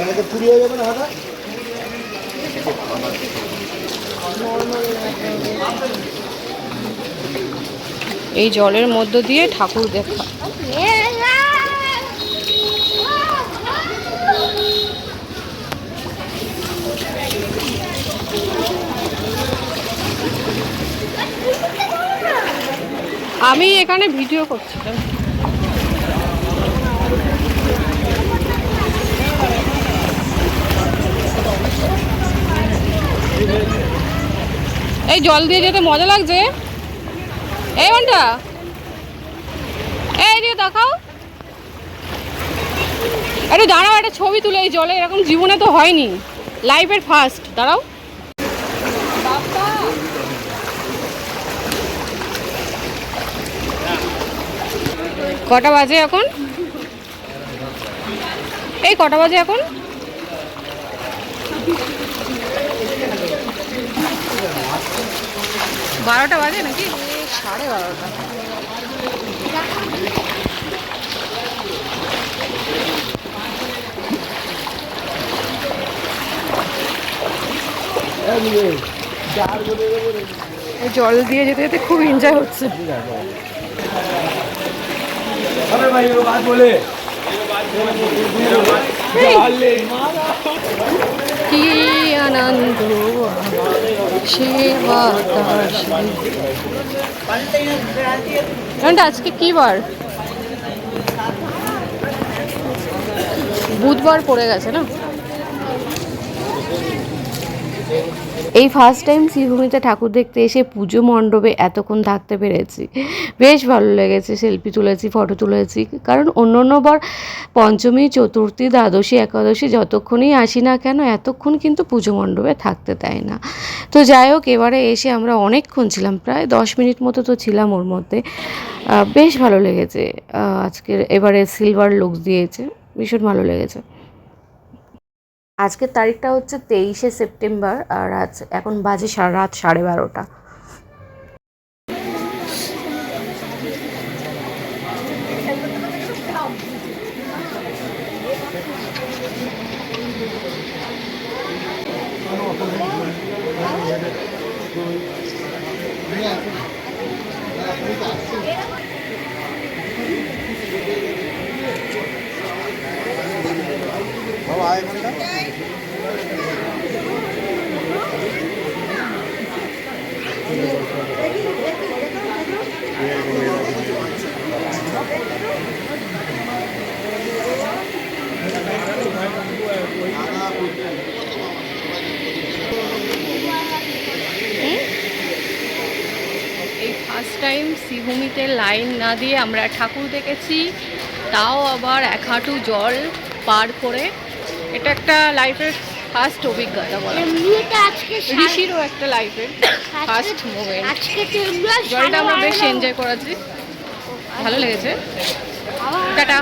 এখানে তো চুরি হয়ে যাবে না এই জলের মধ্য দিয়ে ঠাকুর দেখা। আমি এখানে ভিডিও করছিলাম। এই জল দিয়ে যেতে মজা লাগছে। এই ঘণ্টা এই দেখাও একটু দাঁড়াও, একটা ছবি তুলে এই জলে, এরকম জীবনে তো হয়নি। লাইফের ফার্স্ট দাঁড়াও। কটা বাজে এখন? এই কটা বাজে এখন? বারোটা বাজে নাকি? সাড়ে বারোটা। জল দিয়ে যেতে যেতে খুব এনজয় হচ্ছে। কি আনন্দ। আজকে কি বার? বুধবার পড়ে গেছে না? এই ফার্স্ট টাইম শ্রীভূমিতে ঠাকুর দেখতে এসে পুজো মণ্ডপে এতক্ষণ থাকতে পেরেছি। বেশ ভালো লেগেছে সেলফি তুলেছি ফটো তুলেছি। কারণ অন্য অন্যবার পঞ্চমী চতুর্থী দ্বাদশী একাদশী যতক্ষণই আসি না কেন এতক্ষণ কিন্তু পুজো মণ্ডপে থাকতে দেয় না। তো যাই হোক, এবারে এসে আমরা অনেকক্ষণ ছিলাম, প্রায় দশ মিনিট মতো তো ছিলাম ওর মধ্যে। বেশ ভালো লেগেছে। আজকের এবারে সিলভার লুকস দিয়েছে, ভীষণ ভালো লেগেছে। আজকের তারিখটা হচ্ছে তেইশে সেপ্টেম্বর, আর আজ এখন বাজে রাত সাড়ে বারোটা। बाबा आए घंटा শ্রীভূমিতে লাইন না দিয়ে আমরা ঠাকুর দেখেছি তাও আবার এক হাঁটু জল পার করে। এটা একটা লাইফের ফার্স্ট অভিজ্ঞতা বলা ঋষিরও একটা লাইফের ফার্স্ট মোমেন্ট এমনি জলটা আমরা বেশ এনজয় করেছি। ভালো লেগেছে। টাটা।